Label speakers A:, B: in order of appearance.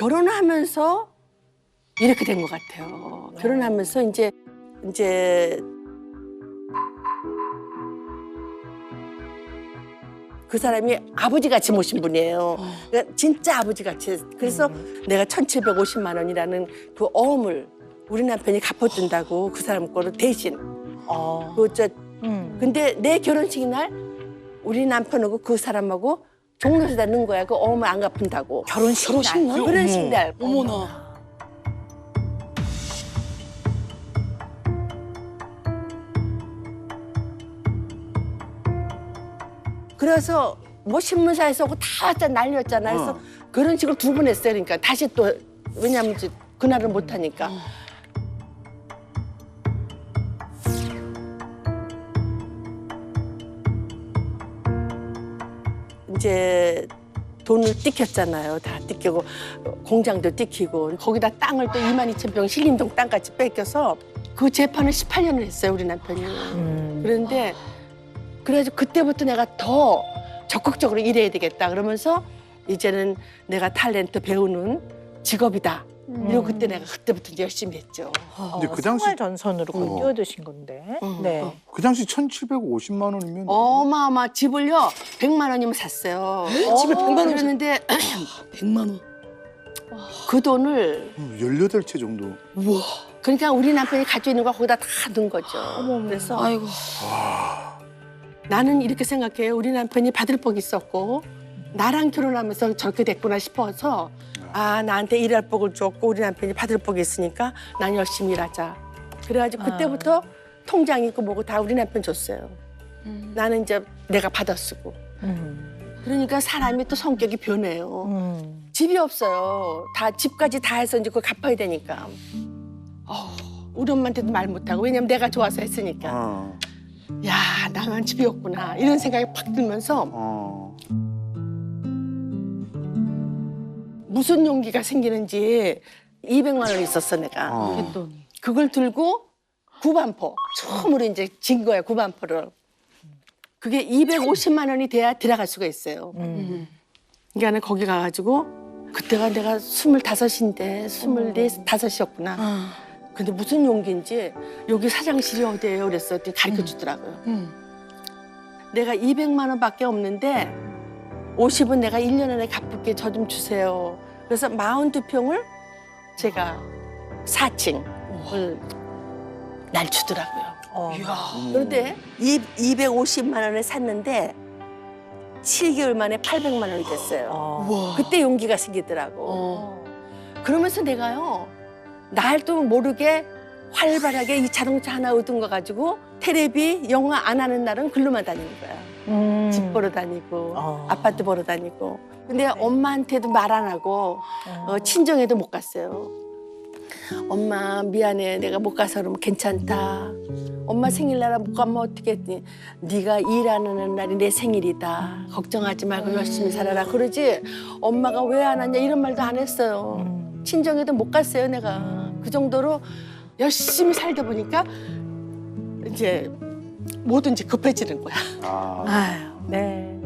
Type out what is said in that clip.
A: 결혼하면서 이렇게 된 것 같아요. 결혼하면서 이제 이제 그 사람이 아버지 같이 모신 분이에요. 그러니까 진짜 아버지 같이. 그래서 내가 1,750만 원이라는 그 어음을 우리 남편이 갚아준다고 그 사람 거를 대신.
B: 어.
A: 그저
B: 음.
A: 근데 내 결혼식 날 우리 남편하고 그 사람하고 종로에다 넣은 거야. 그 어음을 안 갚는다고.
B: 결혼식
C: 결혼식
B: 날.
C: 날?
A: 결혼식 날.
C: 어머나.
A: 그래서 뭐 신문사에서 오고 다 왔자 난리였잖아. 그래서
D: 어.
A: 결혼식을 두번 했어요. 그러니까 다시 또 왜냐면 이제 그날은 못 하니까. 이제 돈을 띠켰잖아요. 다 띠끼고 공장도 띠키고 거기다 땅을 또 2만 2천 평 신림동 땅까지 뺏겨서 그 재판을 18년을 했어요. 우리 남편이.
B: 음.
A: 그런데 그래가지고 그때부터 내가 더 적극적으로 일해야 되겠다 그러면서 이제는 내가 탤런트 배우는 직업이다. 이러고 그때 내가 그때부터 이제 열심히 했죠.
D: 근데 그 당시-
B: 생활 전선으로 거의
A: 어.
B: 뛰어드신 건데.
A: 어,
B: 네.
A: 어.
D: 그 당시 1,750만 원이면
A: 어마어마 집을요 100만 원이면 샀어요.
C: 집을 100만 원
A: 그랬는데
C: 100만 원.
A: 그 돈을
D: 18채 정도.
C: 우와.
A: 그러니까 우리 남편이 가지고 있는 거 거기다 다 넣은 거죠. 그래서
C: 아이고.
A: 나는 이렇게 생각해요. 우리 남편이 받을 복이 있었고 나랑 결혼하면서 저렇게 됐구나 싶어서 아 나한테 일할 복을 줬고 우리 남편이 받을 복이 있으니까 난 열심히 일하자. 그래가지고
B: 아.
A: 그때부터 통장 있고 뭐고 다 우리 남편 줬어요. 나는 이제 내가 받아 쓰고.
B: 음.
A: 그러니까 사람이 또 성격이 변해요.
B: 음.
A: 집이 없어요. 다 집까지 다 해서 이제 그거 갚아야 되니까. 어우, 우리 엄마한테도 말 못하고 왜냐면 내가 좋아서 했으니까.
D: 어.
A: 야 나만 집이 없구나 이런 생각이 팍 들면서
D: 어.
A: 무슨 용기가 생기는지 200만 원 있었어 내가.
D: 어.
A: 그걸 들고 구반포 처음으로 이제 진 거야 구반포를. 그게 250만 원이 돼야 들어갈 수가 있어요.
B: 음.
A: 그러니까 거기 가가지고 그때가 내가 스물다섯인데 스물다섯이었구나.
C: 아.
A: 근데 무슨 용기인지 여기 사장실이 어디예요? 그랬더니 가르쳐 주더라고요.
C: 음.
A: 내가 200만 원밖에 없는데 50은 내가 1년 안에 갚을게 저 좀 주세요. 그래서 42평을 제가 4층을 날 주더라고요.
B: 어.
A: 그런데 250만 원에 샀는데 7개월 만에 800만 원이 됐어요.
B: 어.
A: 그때 용기가 생기더라고.
C: 어.
A: 그러면서 내가요 날도 모르게 활발하게 이 자동차 하나 얻은 거 가지고 테레비 영화 안 하는 날은 글로만 다니는 거야.
B: 음.
A: 집 보러 다니고
B: 어.
A: 아파트 보러 다니고. 근데 엄마한테도 말 안 하고 어, 친정에도 못 갔어요. 엄마 미안해 내가 못 가서 그러면 괜찮다. 엄마 생일날 못 가면 어떻게 했더니 네가 일하는 날이 내 생일이다. 걱정하지 말고 열심히 살아라. 그러지 엄마가 왜 안 왔냐 이런 말도 안 했어요.
B: 음.
A: 친정에도 못 갔어요 내가. 그 정도로 열심히 살다 보니까 이제 뭐든지 급해지는 거야.
D: 아.
B: 아유. 네.